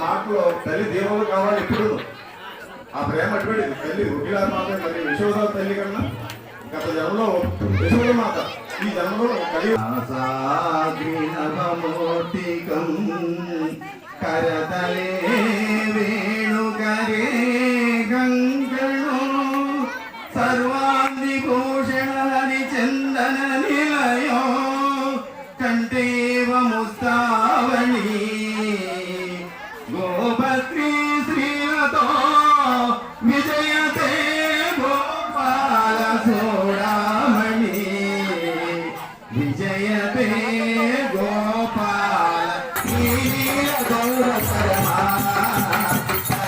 మాటలో తల్లి దేవుడు కావాలి ఇప్పుడు ఆ ప్రేమ అటువంటిది తల్లి ఉగిలా మాత మరి యశోద తల్లి కన్నా? గత జన్మలో యశోద మాత ఈ జన్మలో కలిగి కరతలే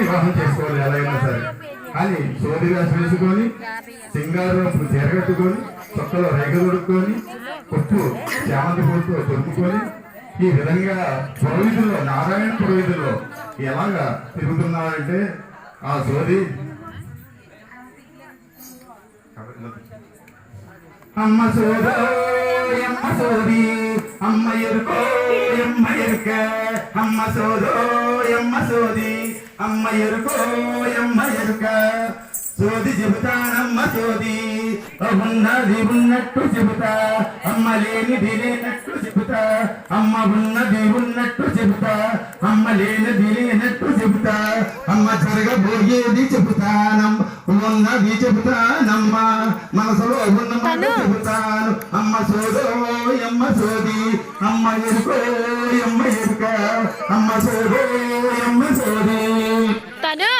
వివాహం చేసుకోవాలి ఎలా అయినా సరే. అని సోది వేషం వేసుకొని సింగారు చేరగట్టుకొని చొక్కలో రేగ దొడుక్కొని ఉప్పు చామంతి పూలతో దొరుకుకొని ఈ విధంగా పురోహితుల్లో నారాయణ పురోహితుల్లో ఎలాగా తిరుగుతున్నాడంటే ఆ సోది? అమ్మ సోదో అమ్మ సోది అమ్మ ఎరుకో ఎమ్మ ఎరుక అమ్మ సోదో ఎమ్మ సోది అమ్మ ఎరుకో ఎమ్మ ఎరుక. సోది చెబుతానమ్మ సోది. ఉన్నది ఉన్నట్టు చెబుతా. అమ్మ లేనిది లేనట్టు చెబుతా. అమ్మ ఉన్నది ఉన్నట్టు చెబుతా. అమ్మ లేనిది లేనట్టు చెబుతా. అమ్మ జరగబోయేది చెబుతానమ్మ ఉన్నది చెబుతానమ్మ. మనసులో ఉన్న చెబుతాను. అమ్మ సోదో అమ్మ సోది. అమ్మ ఎరుకో అమ్మ ఎరుక. అమ్మ సోదో అమ్మ సోది. తను.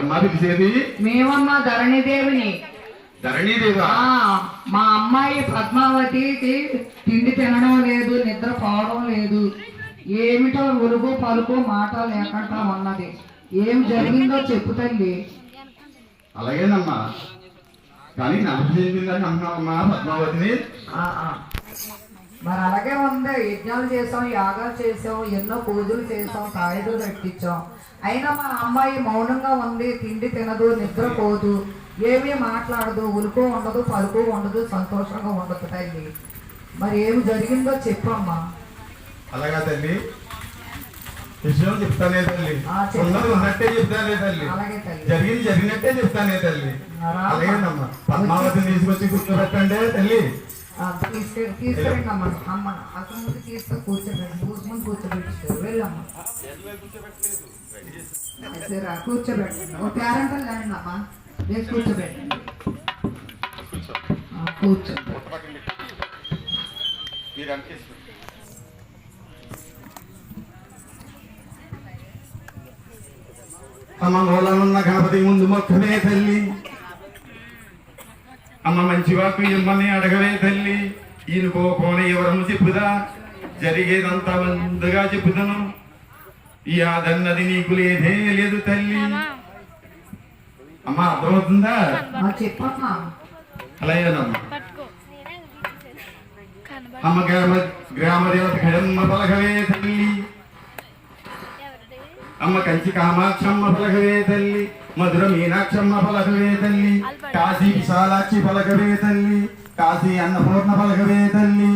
ఎవరమ్మా పిలిచేది మేమమ్మ ధరణిదేవిని. ధరణీదేవా? మా అమ్మాయి పద్మావతికి తిండి తినడం లేదు నిద్ర పోవడం లేదు. ఏమిటో ఉలుగు పలుకు మాట లేకుండా ఉన్నది. ఏం జరిగిందో చెప్పు తల్లి. అలాగేనమ్మా. కానీ నమ్మకం చెందిందని అంటున్నావమ్మా పద్మావతిని. ఆ, ఆ. మరి అలాగే ఉంది. యజ్ఞాలు చేసాం యాగాలు చేసాం ఎన్నో పూజలు చేసాం కాయలు కట్టించాం. అయినా మా అమ్మాయి మౌనంగా ఉంది. తిండి తినదు నిద్రపోదు ఏమీ మాట్లాడదు. ఉలుకు ఉండదు పలుకు ఉండదు సంతోషంగా ఉండదు తల్లి. మరి ఏమి జరిగిందో చెప్పమ్మా. అలాగా తల్లి. విషయం చెప్తానే తల్లి. ఉన్నది ఉన్నట్టే చెప్తానే తల్లి. జరిగింది జరిగినట్టే చెప్తానే తల్లి. అలాగేనమ్మా. పద్మావతిని తీసుకొచ్చి కూర్చోబెట్టండి తల్లి. ఆ, తీసుకె తీసుకెళ్ళండి అమ్మ అమ్మ అసలు ముందు తీసుకు కూర్చోబెట్టి పూజ ముందు కూర్చోబెట్టి వెళ్ళమ్మా సరే కూర్చోబెట్టండి ఓ పేరెంట్ లేండి అమ్మా నేను కూర్చోబెట్టండి ఆ, కూర్చో అమ్మ మూలనున్న గణపతి ముందు మొక్కవే తల్లి అమ్మ మంచి వాకు ఇమ్మని అడగవే తల్లి. ఈయనకో కోన ఎవరము చెప్పుదా? జరిగేదంతా ముందుగా చెప్పుతాను ఈ ఆదన్నది నీకు లేదే లేదు తల్లి. అమ్మ. అర్థమవుతుందా? చెప్పమ్మా. అలాగేనమ్మా అమ్మ గ్రామ గ్రామ దేవత కడమ్మ పలకవే కంచి కామాక్షమ్మ పలకవే తల్లి మధుర మీనాక్షమ్మ పలకవే తల్లి కాశీ విశాలాక్షి పలకవే తల్లి కాశీ అన్నపూర్ణ పలకవే తల్లి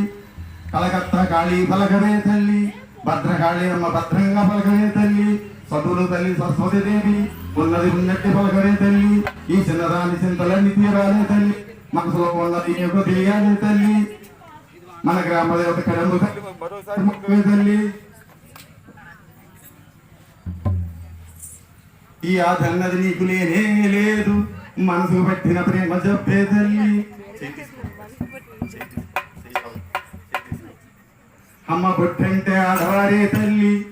కలకత్తా కాళీ పలకవే తల్లి భద్రకాళి అమ్మ భద్రంగా పలకవే తల్లి సదులు తల్లి సరస్వతి దేవి ఉన్నది ఉన్నట్టి పలకవే తల్లి ఈ చిన్నదాని చింతలన్నీ తీరాలే తల్లి మనసులో ఉన్నది నీకు తెలియాలి తల్లి. మన గ్రామ దేవత కడమ్మ తల్లి ఈ ఆదన్నది నీకు లేనే లేదు. మనసు పెట్టిన ప్రేమ చెప్పే తల్లి. అమ్మ బొట్టంటే ఆడవారే తల్లి.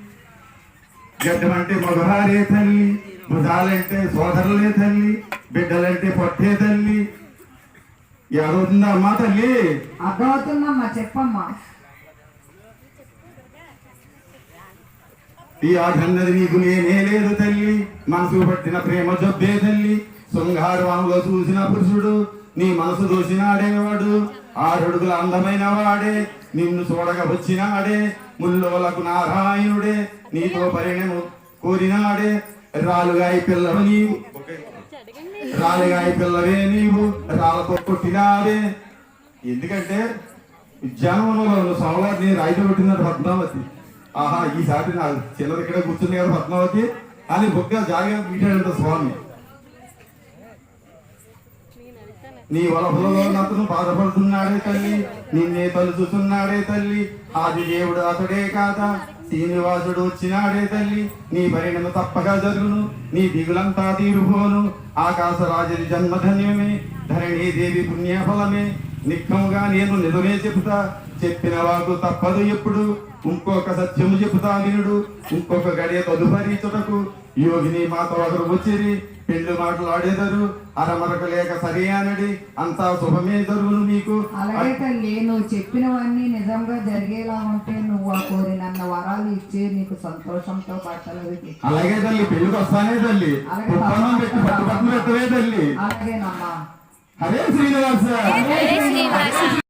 గడ్డమంటే మగవారే తల్లి. భుజాలంటే సోదరులే తల్లి. బిడ్డలంటే పొట్టే తల్లి. ఎవరుందమ్మా తల్లి? అర్థమవుతుందమ్మా చెప్పమ్మా. ఈ ఆటన్నది నీకు నేనే లేదు తల్లి. మనసు పట్టిన ప్రేమ జబ్బే తల్లి. శృంగారవంలో చూసిన పురుషుడు నీ మనసు దోసినాడేవాడు ఆరడుగుల అందమైన వాడే నిన్ను చూడగ వచ్చినాడే ముల్లోలకు నారాయణుడే నీతో పరిణము కోరినాడే. రాలుగాయి పిల్లవ నీవు. రాలుగాయి పిల్లవే నీవు. రాళ్ళతో కొట్టినావే. ఎందుకంటే ఉద్యానవనంలో ఉన్న రైతు రాయితో పద్మావతి ఆహా ఈసారి నా చిన్నది ఇక్కడ కూర్చుంది కదా పద్మావతి. అని బొక్క జాగ్రత్త పీటాడంట స్వామి. నీ వలపులలో అతను బాధపడుతున్నాడే తల్లి. నిన్నే తలుచుతున్నాడే తల్లి. ఆది దేవుడు అతడే కాదా? శ్రీనివాసుడు వచ్చినాడే తల్లి. నీ పరిణమ తప్పగా జరుగును. నీ దిగులంతా తీరుపోను. ఆకాశ రాజుని జన్మధన్యమే. ధరణీ దేవి పుణ్యఫలమే. నిక్కముగా నేను నిజమే చెబుతా. చెప్పిన వాకు తప్పదు ఎప్పుడు. ఇంకొక సత్యము చెబుతా వినుడు. ఇంకొక గడియ తదుపరి చుటకు. యోగిని మాత ఒకరు వచ్చిరి పెళ్ళి మాట్లాడేదరు అరమరక లేక సరి అనడి అంతా శుభమే జరుగును మీకు అలాగే తల్లి నువ్వు చెప్పినవన్నీ నిజంగా జరిగేలా ఉంటే నువ్వు ఆ కోరినన్న వరాలు ఇచ్చి నీకు సంతోషంతో బట్టలు తెచ్చి- అలాగే తల్లి పెళ్ళికి వస్తానే తల్లి. అలాగే ఉప్పన్నం పెట్టి పట్టు పట్టు పెట్టవే తల్లి. అలాగేనమ్మా. హరే శ్రీనివాస. హరే శ్రీనివాస.